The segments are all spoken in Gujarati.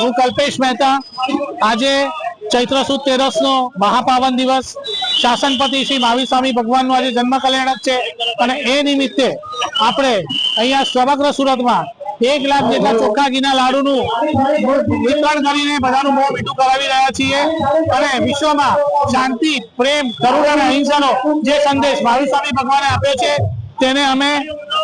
હું કલ્પેશ મહેતા. આજે ચૈત્ર સુદ તેરસ નો મહાપાવન દિવસ. શાસનપતિ શ્રી માવી સ્વામી ભગવાનનું આજે જન્મ કલ્યાણક છે. અને એ નિમિત્તે આપણે અહીંયા સમગ્ર સુરતમાં એક લાખ જેટલા ચોખ્ખા ઘીના લાડુનું વિતરણ કરીને બધાનું મોં મીઠું કરાવી રહ્યા છીએ. અને વિશ્વમાં શાંતિ, પ્રેમ, કરુણા અને અહિંસાનો જે સંદેશ મહાવીર સ્વામી ભગવાને આપ્યો છે તેને અમે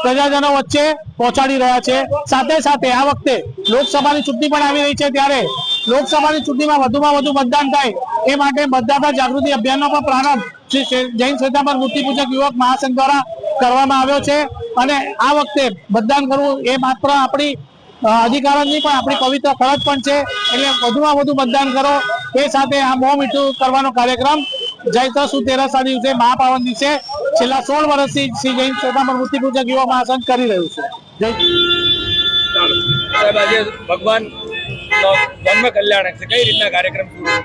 પ્રજાજનો વચ્ચે પહોંચાડી રહ્યા છે. સાથે સાથે આ વખતે લોકસભાની ચૂંટણી પણ આવી રહી છે ત્યારે લોકસભાની ચૂંટણીમાં વધુમાં વધુ મતદાન થાય એ માટે મતદાતા જાગૃતિ અભિયાનનો પણ પ્રારંભ શ્રી જૈન શ્વેતાંબર મૂર્તિપૂજક યુવક મહાસંઘ દ્વારા કરવામાં આવ્યો છે. અને આ વખતે મતદાન કરવું એ માત્ર આપણી અ, અધિકાર જ નહીં પણ આપણી પવિત્ર ફરજ પણ છે. એટલે વધુમાં વધુ મતદાન કરો. એ સાથે આ મોં મીઠું કરવાનો કાર્યક્રમ જૈત્ર સુદ તેરસના દિવસે મહાપાવન દિવસે છેલ્લા સોળ વર્ષથી શ્રી જૈન શ્વેતાંબર મૂર્તિ પૂજક યુવા મહાસંઘ કરી રહ્યું છે. જય સાહેબ આજે ભગવાન જન્મ કલ્યાણક છે. કઈ રીતના કાર્યક્રમ થયો?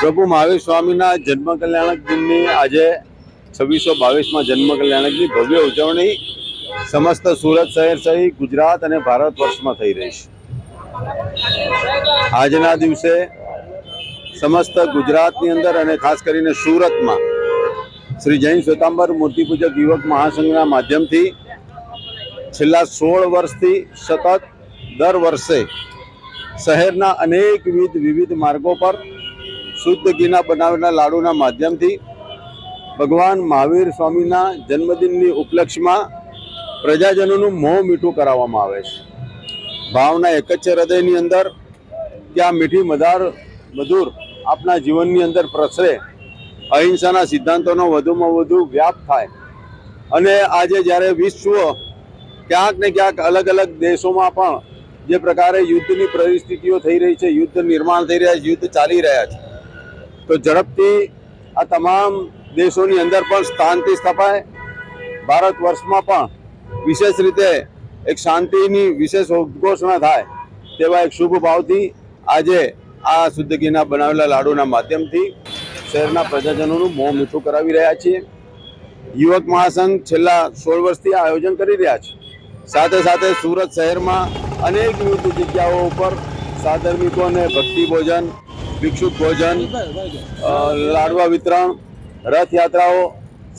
પ્રભુ મહાવીર સ્વામીના જન્મ કલ્યાણક દિનની આજે છવ્વીસો બાવીસમાં જન્મ કલ્યાણકની ભવ્ય ઉજવણી સમસ્ત સુરત શહેર સહિત ગુજરાત અને ભારત વર્ષમાં થઈ રહી છે. આજના દિવસે સમસ્ત ગુજરાતની અંદર અને ખાસ કરીને સુરતમાં શ્રી જૈન શ્વેતાંબર મૂર્તિપૂજક યુવક મહાસંઘના માધ્યમથી છેલ્લા સોળ વર્ષથી સતત દર વર્ષે શહેરના અનેકવિધ વિવિધ માર્ગો પર શુદ્ધ ઘીના બનાવેલા લાડુના માધ્યમથી ભગવાન મહાવીર સ્વામીના જન્મદિનની ઉપલક્ષમાં પ્રજાજનોનું મોં મીઠું કરાવવામાં આવે છે. ભાવના એક જ હૃદયની અંદર કે આ મીઠી મધાર મધુર આપના જીવનની અંદર પ્રસરે અહિંસાના સિદ્ધાંતોનો વધુમાં વધુ વ્યાપ થાય. અને આજે જ્યારે વિશ્વ ક્યાંક ને ક્યાંક અલગ અલગ દેશોમાં પણ જે પ્રકારે યુદ્ધની પરિસ્થિતિઓ થઈ રહી છે, યુદ્ધ નિર્માણ થઈ રહ્યા છે, યુદ્ધ ચાલી રહ્યા છે, તો ઝડપથી આ તમામ દેશોની અંદર પણ શાંતિ સ્થપાય. ભારત વર્ષમાં પણ વિશેષ રીતે એક શાંતિની વિશેષ ઉદ્ઘોષણા થાય તેવા એક શુભ ભાવથી આજે આ શુદ્ધ ઘીના બનાવેલા લાડુના માધ્યમથી શહેરના પ્રજાજનોનું મોં મીઠું કરાવી રહ્યા છીએ. યુવક મહાસંઘ છેલ્લા સોળ વર્ષથી આ આયોજન કરી રહ્યા છે. સાથે સાથે સુરત શહેરમાં અનેક વિવિધ જગ્યાઓ ઉપર સાધર્મિકોને ભક્તિ ભોજન, ભિક્ષુક ભોજન લાડવા વિતરણ, રથયાત્રાઓ,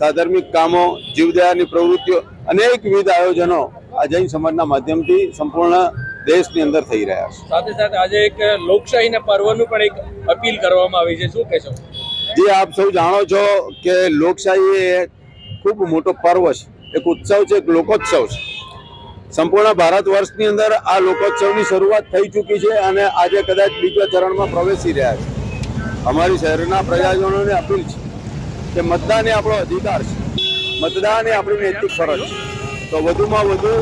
સાધર્મિક કામો, જીવદયાની પ્રવૃત્તિઓ, અનેક વિવિધ આયોજનો આ જૈન સમાજના માધ્યમથી સંપૂર્ણ દેશની અંદર થઈ રહ્યા છે. સાથે સાથે આજે એક લોકશાહીના પર્વનું પણ એક અપીલ કરવામાં આવી છે. શું કહેશો? જે આપ સૌ જાણો છો કે લોકશાહી એ ખૂબ મોટો પર્વ છે. એક ઉત્સવ છે, એક લોકોત્સવ છે. સંપૂર્ણ ભારત વર્ષની અંદર આ લોકોત્સવની શરૂઆત થઈ ચૂકી છે અને આજે કદાચ બીજા ચરણમાં પ્રવેશી રહ્યા છે. અમારી શહેરના પ્રજાજનોને અપીલ છે કે મતદાન એ આપણો અધિકાર છે. મતદાન એ આપણી નૈતિક ફરજ છે. તો વધુમાં વધુ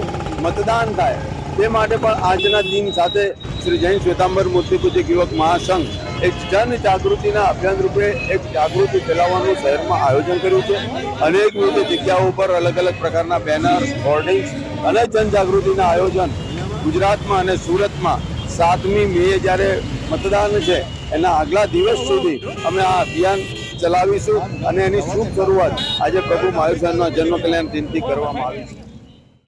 મતદાન થાય તે માટે પણ આજના દિન સાથે શ્રી જૈન શ્વેતાંબર મૂર્તિપૂજક યુવક મહાસંઘ એક જન જાગૃતિના અભિયાન રૂપે એક જાગૃતિ ફેલાવવાનું શહેરમાં આયોજન કર્યું છે. અનેક વિવિધ જગ્યાઓ ઉપર અલગ અલગ પ્રકારના બેનર હોર્ડિંગ્સ અને જનજાગૃતિના આયોજન ગુજરાતમાં અને સુરતમાં સાતમી મે જ્યારે મતદાન છે, એના આગલા દિવસ સુધી અમે આ અભિયાન ચલાવીશું અને એની શુભ શરૂઆત આજે પ્રભુ મહાવીર જન્મ કલ્યાણ દિનથી કરવામાં આવી છે.